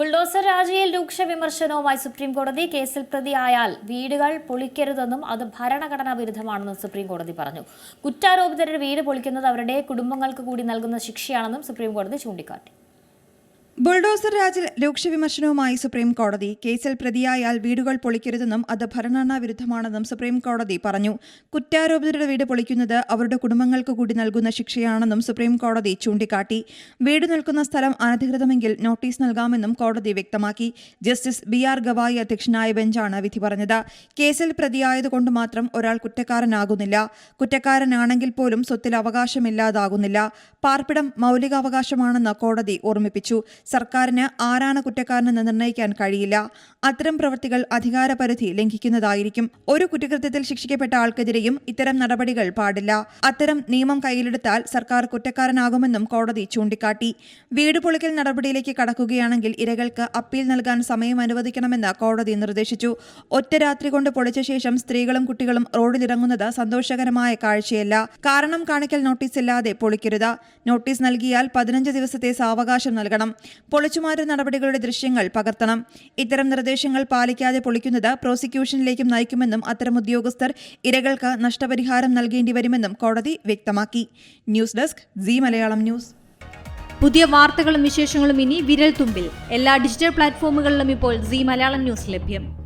Bulldozer രാജിയിൽ രൂക്ഷ വിമർശനവുമായി supreme കോടതി കേസിൽ പ്രതിയായാൽ വീടുകൾ പൊളിക്കരുതെന്നും അത് ഭരണഘടനാ വിരുദ്ധമാണെന്നും സുപ്രീം കോടതി പറഞ്ഞു. കുറ്റാരോപിതരുടെ വീട് പൊളിക്കുന്നത് അവരുടെ കുടുംബങ്ങൾക്ക് കൂടി നൽകുന്ന ശിക്ഷയാണെന്നും സുപ്രീം കോടതി ചൂണ്ടിക്കാട്ടി. ബുൾഡോസർ രാജിൽ രൂക്ഷ വിമർശനവുമായി സുപ്രീം കോടതി. കേസിൽ പ്രതിയായാൽ വീടുകൾ പൊളിക്കരുതെന്നും അത് ഭരണഘടനാ വിരുദ്ധമാണെന്നും സുപ്രീം കോടതി പറഞ്ഞു. കുറ്റാരോപിതരുടെ വീട് പൊളിക്കുന്നത് അവരുടെ കുടുംബങ്ങൾക്ക് കൂടി നൽകുന്ന ശിക്ഷയാണെന്നും സുപ്രീം കോടതി ചൂണ്ടിക്കാട്ടി. വീട് നിൽക്കുന്ന സ്ഥലം അനധികൃതമെങ്കിൽ നോട്ടീസ് നൽകാമെന്നും കോടതി വ്യക്തമാക്കി. ജസ്റ്റിസ് ബി ആർ ഗവായി അധ്യക്ഷനായ ബെഞ്ചാണ് വിധി പറഞ്ഞത്. കേസിൽ പ്രതിയായതുകൊണ്ട് മാത്രം ഒരാൾ കുറ്റക്കാരനാകുന്നില്ല. കുറ്റക്കാരനാണെങ്കിൽ പോലും സ്വത്തിൽ അവകാശമില്ലാതാകുന്നില്ല. പാർപ്പിടം മൗലികാവകാശമാണെന്ന് കോടതി ഓർമ്മിപ്പിച്ചു. സർക്കാരിന് ആരാണ് കുറ്റക്കാരനെന്ന് നിർണയിക്കാൻ കഴിയില്ല. അത്തരം പ്രവൃത്തികൾ അധികാരപരിധി ലംഘിക്കുന്നതായിരിക്കും. ഒരു കുറ്റകൃത്യത്തിൽ ശിക്ഷിക്കപ്പെട്ട ആൾക്കെതിരെയും ഇത്തരം നടപടികൾ പാടില്ല. അത്തരം നിയമം കയ്യിലെടുത്താൽ സർക്കാർ കുറ്റക്കാരനാകുമെന്നും കോടതി ചൂണ്ടിക്കാട്ടി. വീട് പൊളിക്കൽ നടപടിയിലേക്ക് കടക്കുകയാണെങ്കിൽ ഇരകൾക്ക് അപ്പീൽ നൽകാൻ സമയം അനുവദിക്കണമെന്ന് കോടതി നിർദ്ദേശിച്ചു. ഒറ്റ രാത്രി കൊണ്ട് പൊളിച്ച ശേഷം സ്ത്രീകളും കുട്ടികളും റോഡിലിറങ്ങുന്നത് സന്തോഷകരമായ കാഴ്ചയല്ല. കാരണം കാണിക്കൽ നോട്ടീസ് ഇല്ലാതെ പൊളിക്കരുത്. നോട്ടീസ് നൽകിയാൽ പതിനഞ്ച് ദിവസത്തെ സാവകാശം നൽകണം. പൊളിച്ചുമാറ്റൽ നടപടികളുടെ ദൃശ്യങ്ങൾ പകർത്തണം. ഇത്തരം നിർദ്ദേശങ്ങൾ പാലിക്കാതെ പൊളിക്കുന്നത് പ്രോസിക്യൂഷനിലേക്കും നയിക്കുമെന്നും അത്തരം ഉദ്യോഗസ്ഥർ ഇരകൾക്ക് നഷ്ടപരിഹാരം നൽകേണ്ടി വരുമെന്നും കോടതി വ്യക്തമാക്കി. News desk Zee Malayalam news. പുതിയ വാർത്തകളും വിശേഷങ്ങളും ഇനി വിരൽ തുമ്പിൽ എല്ലാ ഡിജിറ്റൽ പ്ലാറ്റ്ഫോമുകളിലും ഇപ്പോൾ സി മലയാളം ന്യൂസ് ലഭ്യം.